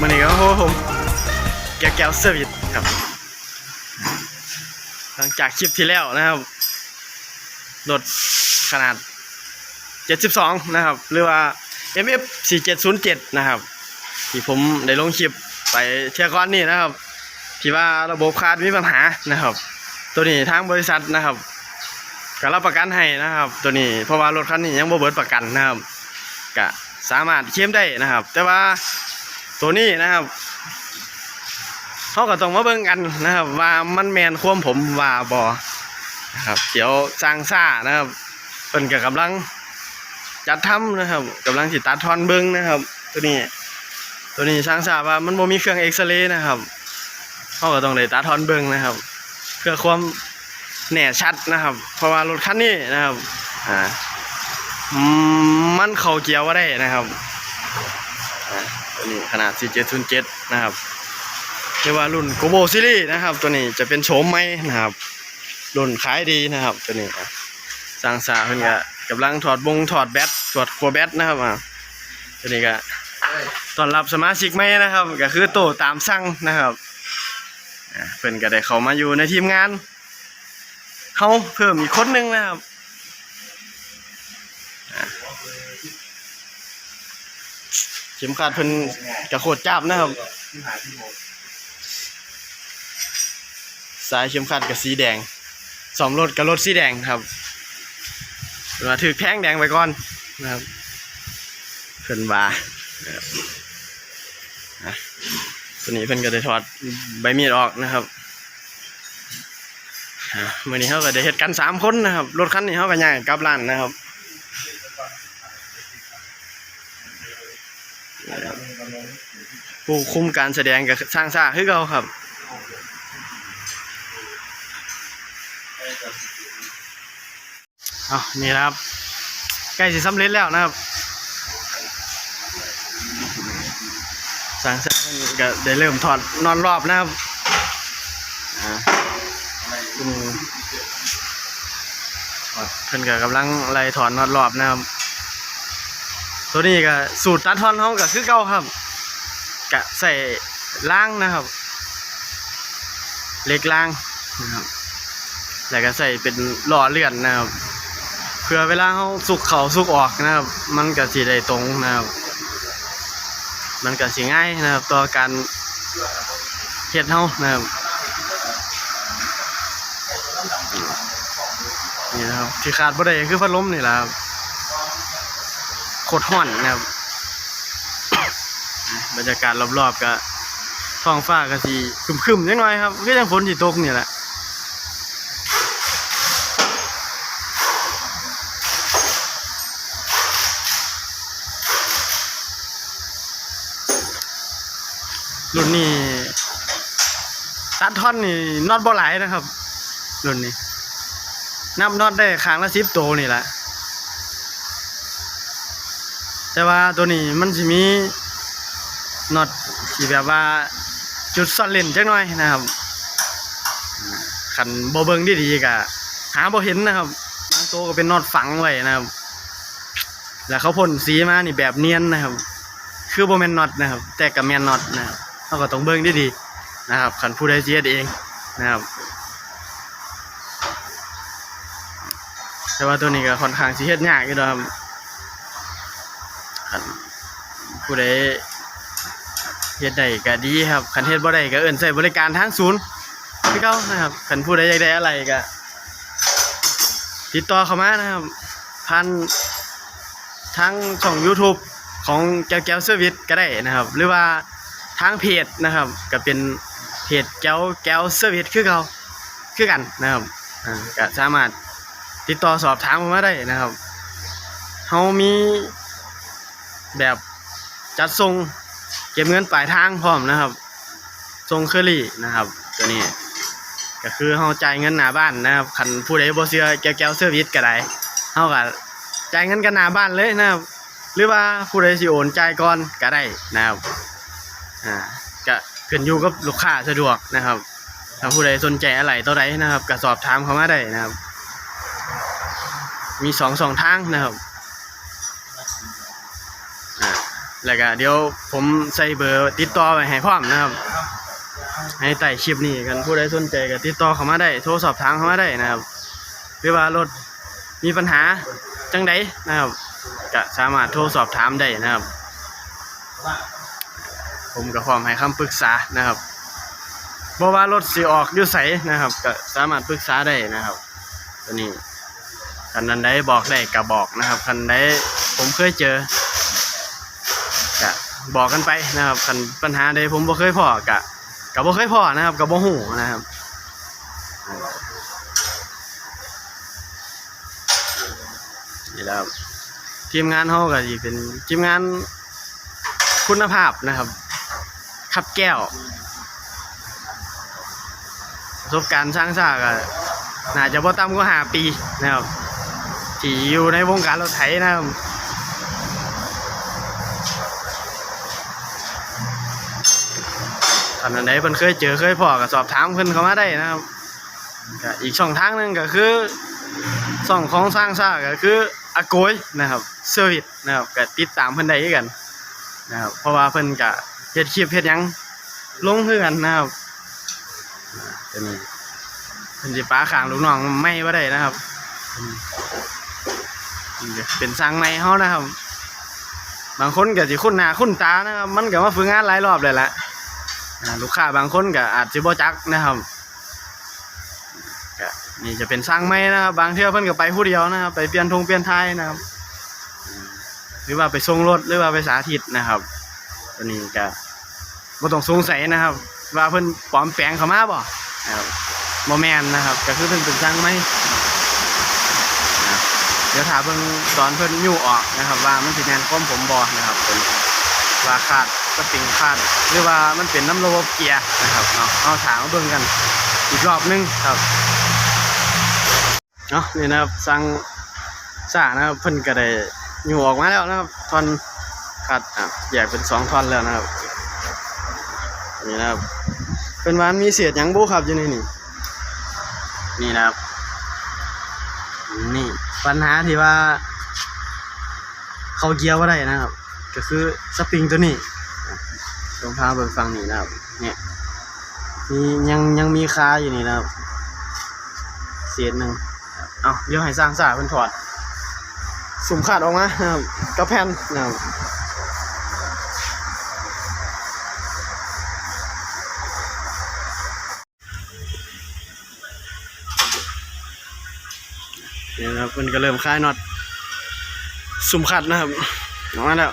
มันนี่ก็โอ้โหผมแก้วแก้วเซอร์วิสครับ หลังจากคลิปที่แล้วนะครับรถขนาด 72 นะครับ หรือว่า MF 4707 นะครับ ที่ผมได้ลงคลิปไปเที่ยก่อนนี่นะครับ ที่ว่าระบบคาดมีปัญหานะครับ ตัวนี้ทางบริษัทนะครับก็รับประกันให้นะครับ ตัวนี้เพราะว่ารถคันนี้ยังบ่เบิดประกันนะครับก็สามารถเคลมได้นะครับ แต่ว่า ตัวนี้นะครับเขาก็ต้องมาเบิ่งกันนะครับ ว่ามันแมนควมผมว่าบ่นะครับเดี๋ยวสร้างซ่านะครับเพิ่นก็กำลังจัดทำนะครับกำลังสิตัดทอนเบิ่งนะครับ ตัวนี้ ตัวนี้ช่างทราว่ามันบ่มีเครื่องเอ็กซเรย์นะครับเขาก็ต้องเลยตัดทอนเบิ่งนะครับ เพื่อความแน่ชัดนะครับ เพราะว่ารถคันนี้นะครับอ่ามันเข้าเกียร์ว่าได้นะครับ นี้ขนาด 4707 นะครับเรียกว่ารุ่น g o b o Series นะครับ ตัวนี้จะเป็นโฉมใหม่นะครับ รุ่นขายดีนะครับ ตัวนี้สร้างสาเพิ่อนก็กำลังถอดบงถอดแบตถอดขัวแบตนะครับอะตัวนี้ก็ต้อนรับสมาชิกใหม่นะครับ ก็คือโตตามสั่งนะครับเพิ่อนก็ได้เข้ามาอยู่ในทีมงานเขาเพิ่มอีกคนหนึงนะครับ เข็มขัดเพิ่นกระโคดจับนะครับ สายเข็มขัดกับสีแดงสอมรถกับรถสีแดงครับมาถือแท่งแดงไปก่อนนะครับเพิ่นว่าตัวนี้เพิ่นก็ได้ถอดใบมีดออกนะครับอ่ามื่อนี้เขาก็ได้เฮ็ดกันสามคนนะครับ รถคันนี้เขาก็ย่างกลับร้านนะครับ ผู้คุมการแสดงกับสร้างซ่าคือเก่าครับเอานี่นะครับ ใกล้สิสำเร็จแล้วนะครับสร้างสรรค์ก็ได้เริ่มถอดนอนรอบนะครับอ่าอืมเพิ่นก็กำลังไล่ถอนนอนรอบนะครับ ตัวนี้ก็สูตรตัดทอนเขาก็คือเก่าครับกะใส่ล่างนะครับ เล็กล่างนะครับ แล้วก็ใส่เป็นหล่อเลื่อนนะครับเพื่อเวลาเขาสุกเขาสุกออกนะครับ มันก็สีได้ตรงนะครับ มันก็สิง่ายนะครับ ต่อการเฮ็ดเฮานะครับนี่นะครับที่ขาดบ่ได้คือพัดลมนี่แหละครับ โคตรร้อนนะครับบรรยากาศรอบๆก็ท้องฟ้าก็สิครึมๆนิดหน่อยครับก็ยังฝนสิตกนี่แหละรุ่นนี้ตัดท่อนนี่น็อตบ่หลายนะครับ รุ่นนี้นับน็อตได้ข้างละสิบตัวนี่แหละ แต่ว่าตัวนี้มันสิมีน็อตที่แบบว่าจุดซ่อนเล่นจักหน่อยนะครับขันบ่เบิงดีๆก็หาบ่เห็นนะครับบางตัวก็เป็นน็อตฝังไว้นะครับ แล้วเขาพ่นสีมานี่แบบเนียนนะครับ คือโบแมนน็อตนะครับ แต่ก็แมนน็อตนะครับเราก็ต้องเบิงดีๆนะครับขันผู้ใดสิเฮ็ดเองนะครับแต่ว่าตัวนี้ก็ค่อนข้างสิเฮ็ดยากอยู่นะครับ คันผู้ใดเฮ็ดได้ก็ดีครับคันเฮ็ดบ่ได้ก็เอิ้นใช้บริการทางศูนย์คือเก่านะครับคันผู้ใดอยากได้อะไรก็ติดต่อเข้ามานะครับผ่านทางช่อง YouTube ของแก้วแก้วเซอร์วิสก็ได้นะครับ หรือว่าทางเพจนะครับก็เป็นเพจแก้วแก้วเซอร์วิสคือเก่าคือกันนะครับก็สามารถติดต่อสอบถามเขามาได้นะครับเฮามี แบบจัดส่งเก็บเงินปลายทางพร้อมนะครับส่งเคอรี่นะครับ ตัวนี้ ก็คือเฮาจ่ายเงินหน้าบ้านนะครับคันผู้ใดบ่เชื่อแก้วแก้วเซอร์วิสก็ได้เฮาก็จ่ายเงินกันหน้าบ้านเลยนะครับ หรือว่าผู้ใดสิโอนจ่ายก่อนก็ได้นะครับอ่าก็ขึ้นอยู่กับลูกค้าสะดวกนะครับถ้าผู้ใดสนใจอะไรตัวใดนะครับก็สอบถามเขามาได้นะครับ มีสองสองทางนะครับ แล้วก็เดี๋ยวผมใส่เบอร์ติดต่อไว้ให้พร้อมนะครับ ให้ใต้คลิปนี้กันผู้ใดสนใจก็ติดต่อเข้ามาได้ โทรสอบถามเข้ามาได้นะครับหรือว่ารถมีปัญหาจังใดนะครับก็สามารถโทรสอบถามได้นะครับ ผมก็พร้อมให้คำปรึกษานะครับบ่ว่ารถสิออกอยู่ไสนะครับ ก็สามารถปรึกษาได้นะครับตัวนี้คันนั้นใดบอกได้ก็บอกนะครับคันใดผมเคยเจอ บอกกันไปนะครับคันปัญหาใดผมบ่เคยพอก็ก็บ่เคยพอนะครับก็บ่ฮู้นะครับนี่แหล้วทีมงานเฮาก็สิเป็นทีมงานคุณภาพนะครับขับแก้วประสบการณ์สร้างสร้างก็น่าจะบ่ต่ำกว่าหาปีนะครับที่อยู่ในวงการรถไถนะครับ ท่านอันใดเพิ่นเคยเจอเคยพอก็สอบถามเพิ่นเข้ามาได้นะครับก็อีกช่องทางหนึ่งก็คือช่องของสร้างซ่าก็คืออาโกยนะครับเซอร์วิสนะครับก็ติดตามเพิ่นได้กันนะครับเพราะว่าเพิ่นก็เฮ็ดคลิปเฮ็ดหยังลงคือกันนะครับอ่าตัวนี้เพิ่นสิป้าขางลูกน้องไม่บ่ได้นะครับเป็นสร้างในเขานะครับ บางคนก็สิคุ้นหน้าคุ้นตานะครับ มันก็มาฝึกงานหลายรอบเลยแหละ ลูกค้าบางคนก็อาจสิบ่จักนะครับก็นี่จะเป็นสร้างไม่นะครับ บางเที่ยวเพิ่นก็ไปผู้เดียวนะครับ ไปเปลี่ยนธงเปลี่ยนท้ายนะครับ หรือว่าไปส่งรถหรือว่าไปสาธิตนะครับตัวนี้ก็บ่ต้องสงสัยนะครับ ว่าเพิ่นปลอมแปลงเข้ามาบ่นะครับบ่แม่นนะครับ ก็คือเพิ่นเป็นสร้างไม่เดี๋ยวถามเพิ่งตอนเพิ่นยู่ออกนะครับ ว่ามันสิแม่นความผมบอนะครับเป็นว่าขาด สปริงขาดหรือว่ามันเป็นน้ำระบบเกียร์นะครับเนาะเอาถามมาเบิ่งกันอีกรอบนึงครับเนาะนี่นะครับสั่งซ่านะครับเพิ่นก็ได้ยู่ออกมาแล้วนะครับท่อนขาดอะแยกเป็นสองท่อนแล้วนะครับนี่นะครับเป็นวามันมีเศษหยังบุครับอยู่ในนี่นี่นะครับนี่ปัญหาที่ว่าเขาเกียร์ว่าได้นะครับ ก็คือสปริงตัวนี้ รงพาเบิกฟังนี่นะครับ เนี่ยมียังยังมีคาอยู่นี่นะครับ เศษหนึ่งเอาเดี๋ยวให้สร้างสาเพิ่นถอด สุ่มขาดออกมาครับกระแผ่นนะครับเนี่ยนะครับมันก็เริ่มคลายน็อตสุ่มขัดนะครับออกมาแล้ว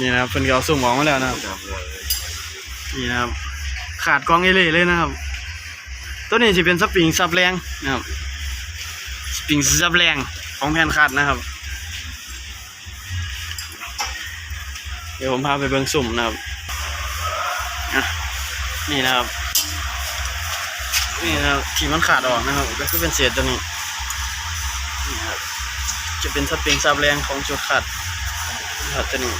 นี่นะครับเพิ่นเอาสุ่มออกมาแล้วนะครับนี่นะครับ ขาดกองเอเล่เลยนะครับ ตัวนี้จะเป็นสปริงซับแรงนะครับสปริงซับแรงของแผ่นขาดนะครับ เดี๋ยวผมพาไปเบิ่งสุ่มนะครับนี่นะครับนี่นะครับที่มันขาดออกนะครับ ก็คือเป็นเศษตัวนี้นี่นะครับจะเป็นสปริงซับแรงของชุดขัดนะครับตัวนี้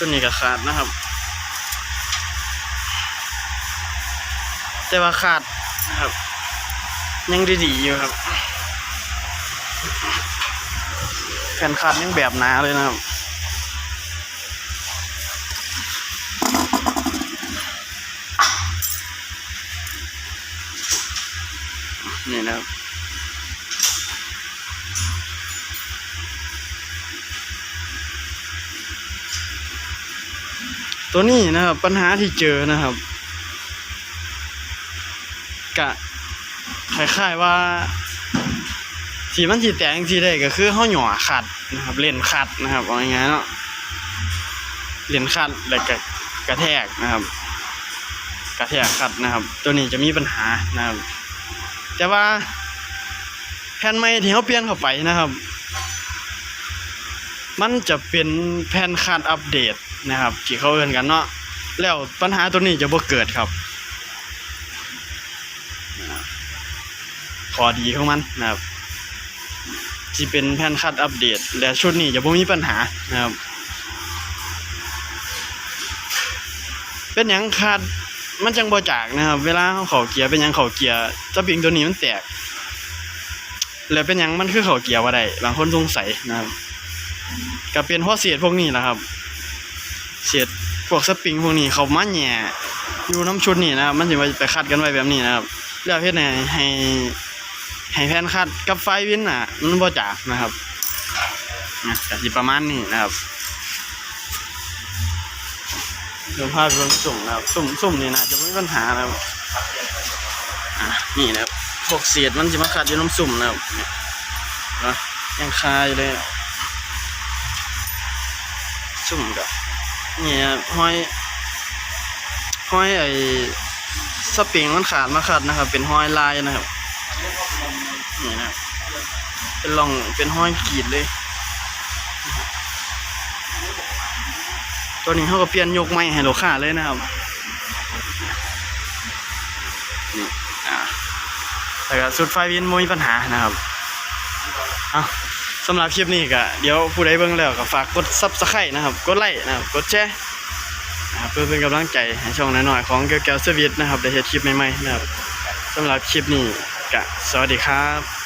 ชุดนี้ก็ขาดนะครับ แต่ว่าขาดนะครับ ยังดีๆอยู่ครับแผ่นคัดยังแบบหนาเลยนะครับนี่นะครับ ตัวนี้นะครับ ปัญหาที่เจอนะครับกะคล้ายๆว่าสีมันสีแตกสีได้ก็คือเฮาหย่อขัดนะครับเล่นขัดนะครับเอาง่ายๆเนาะเล่นขัดแล้วก็กระแทกนะครับ กระแทกขัดนะครับ ตัวนี้จะมีปัญหานะครับ แต่ว่าแผ่นไม้ที่เขาเปลี่ยนเข้าไปนะครับ มันจะเป็นแผ่นคาดอัปเดต นะครับที่เขาเอิ้นกันเนาะแล้วปัญหาตัวนี้จะบ่เกิดครับข้อดีของมันนะครับที่เป็นแผ่นคาดอัปเดต และชุดนี้จะบ่มีปัญหานะครับ เป็นหยังคาดมันจังบ่จากนะครับ เวลาเขาเข้าเกียร์เป็นหยังเข้าเกียร์สปริงตัวนี้มันแตก แล้วเป็นหยังมันคือเข้าเกียร์บ่ได้บางคนสงสัยนะครับก็เป็นเพราะเศษพวกนี้แหละครับ เศษพวกสปริงพวกนี้เขามาแหย่อยู่น้ำชุดนี่นะครับมันจะไปคัดกันไว้แบบนี้นะครับแล้วเฮ็ดให้ให้ให้แผ่นคัดกับไฟวินน่ะ มันบ่จากนะครับนะก็สิประมาณนี้นะครับเดี๋ยวภาพรวมสุ่มนะครับสุ่มสุ่มนี่นะจะไม่มีปัญหานะครับอะนี่นะครับพวกเศษมันจะมาคัดอยู่น้ำสุ่มนะครับเนี่ยนะยังคาอยู่เลยอะซุ่มกับ นี่ยห้อยห้อยไอ้สปริงมันขาดมาขาดนะครับ เป็นห้อยลายนะครับนี่นะครับเป็นร่องเป็นห้อยกรีดเลย ตัวนี้เขาก็เปลี่ยนยกไม้ให้ลูกค้าเลยนะครับนี่อ่าแต่ก็สุดไฟวินไม่มีปัญหานะครับ เอา สำหรับคลิปนี้ก็เดี๋ยวผู้ใดเบิ่งแล้วก็ฝากกดซับสไครต์นะครับ กดไลค์นะครับ กดแชร์นะครับเพื่อเป็นกำลังใจให้ช่องน้อยๆของแก้วแก้วเซอร์วิสนะครับได้เฮ็ดคลิปใหม่ๆนะครับสำหรับคลิปนี้ก็สวัสดีครับ